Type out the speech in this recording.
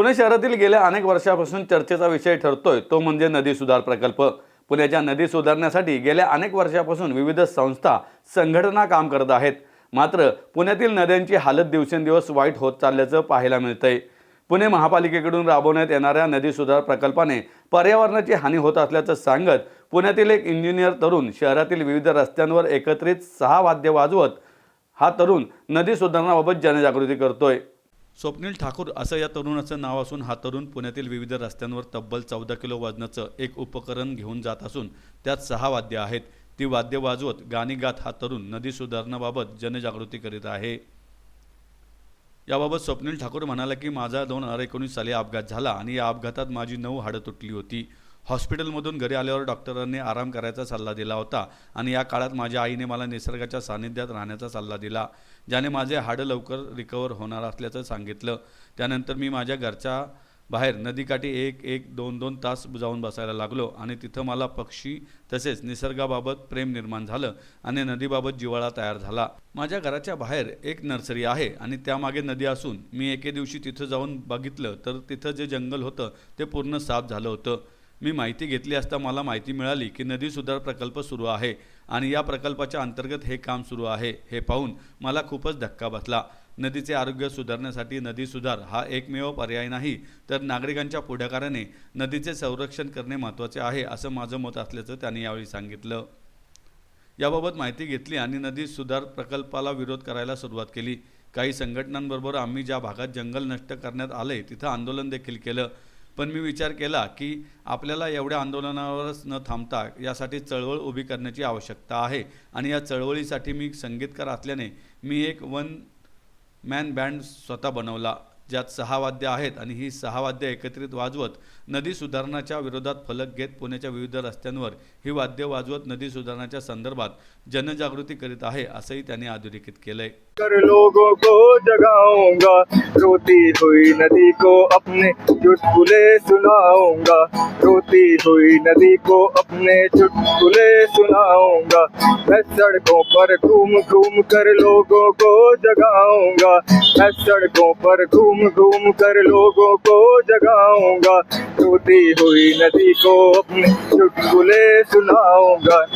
पुणे शहरातील गेल्या अनेक वर्षापासून चर्चेचा विषय ठरतोय. तो म्हणजे नदी सुधार प्रकल्प. पुण्याच्या नदी सुधारण्यासाठी गेल्या अनेक वर्षापासून विविध संस्था संघटना काम करत आहेत. मात्र पुण्यातील नद्यांची हालत दिवसेंदिवस वाईट होत चालल्याचं पाहायला मिळतंय. पुणे महापालिकेकडून राबवण्यात येणाऱ्या नदी सुधार प्रकल्पाने पर्यावरणाची हानी होत असल्याचं सांगत पुण्यातील एक इंजिनियर तरुण शहरातील विविध रस्त्यांवर एकत्रित सहा वाद्य वाजवत हा तरुण नदी सुधारणाबाबत जनजागृती करतोय. स्वप्नील ठाकूर असं या तरुणाचं नाव असून हा तरुण पुण्यातील विविध रस्त्यांवर तब्बल चौदा किलो वजनाचं एक उपकरण घेऊन जात असून त्यात सहा वाद्य आहेत. ती वाद्य वाजवत गाणी गात हा तरुण नदी सुधारणाबाबत जनजागृती करीत आहे. याबाबत स्वप्नील ठाकूर म्हणाला की माझा दोन हजार एकोणीस साली अपघात झाला आणि या अपघातात माझी नऊ हाडं तुटली होती. हॉस्पिटलमधून घरी आल्यावर डॉक्टरांनी आराम करायचा सल्ला दिला होता आणि या काळात माझ्या आईने मला निसर्गाच्या सानिध्यात राहण्याचा सल्ला दिला ज्याने माझे हाडं लवकर रिकवर होणार असल्याचं सांगितलं. त्यानंतर मी माझ्या घरच्या बाहेर नदीकाठी एक एक दोन दोन तास जाऊन बसायला लागलो आणि तिथं मला पक्षी तसेच निसर्गाबाबत प्रेम निर्माण झालं आणि नदीबाबत जिव्हाळा तयार झाला. माझ्या घराच्या बाहेर एक नर्सरी आहे आणि त्यामागे नदी असून मी एके दिवशी तिथं जाऊन बघितलं तर तिथं जे जंगल होतं ते पूर्ण साफ झालं होतं. मी माहिती घेतली असता मला माहिती मिळाली की नदी सुधार प्रकल्प सुरू आहे आणि या प्रकल्पाच्या अंतर्गत हे काम सुरू आहे. हे पाहून मला खूपच धक्का बसला. नदीचे आरोग्य सुधारण्यासाठी नदी सुधार हा एकमेव पर्याय नाही तर नागरिकांच्या पुढाकाराने नदीचे संरक्षण करणे महत्त्वाचे आहे असं माझं मत असल्याचं त्यांनी यावेळी सांगितलं. याबाबत माहिती घेतली आणि नदी सुधार प्रकल्पाला विरोध करायला सुरुवात केली. काही संघटनांबरोबर आम्ही ज्या भागात जंगल नष्ट करण्यात आले तिथं आंदोलन देखील केलं. पण मी विचार केला की आपल्याला एवढ्या आंदोलनावरच न थांबता यासाठी चळवळ उभी करण्याची आवश्यकता आहे. आणि या चळवळीसाठी मी संगीतकार असल्याने मी एक वन मॅन बँड स्वतः बनवला. ज्यात सहा वाद्य आहेत आणि ही सहा वाद्य एकत्रित वाजवत नदी सुधारणाच्या विरोधात फलक घेत पुण्याच्या विविध रस्त्यांवर ही वाद्य वाजवत नदी सुधारणाच्या संदर्भात जनजागृती करीत आहे असंही त्यांनी अधोरेखित केलंय. कर लोगों को जगाऊंगा रोती हुई नदी को अपने चुटकुले सुनाऊंगा रोती हुई नदी को अपने चुटकुले सुनाऊंगा मैं सड़कों पर घूम घूम कर लोगों को जगाऊंगा मैं सड़कों पर घूम घूम कर लोगों को जगाऊंगा। रोती हुई नदी को अपने चुटकुले सुनाऊंगा।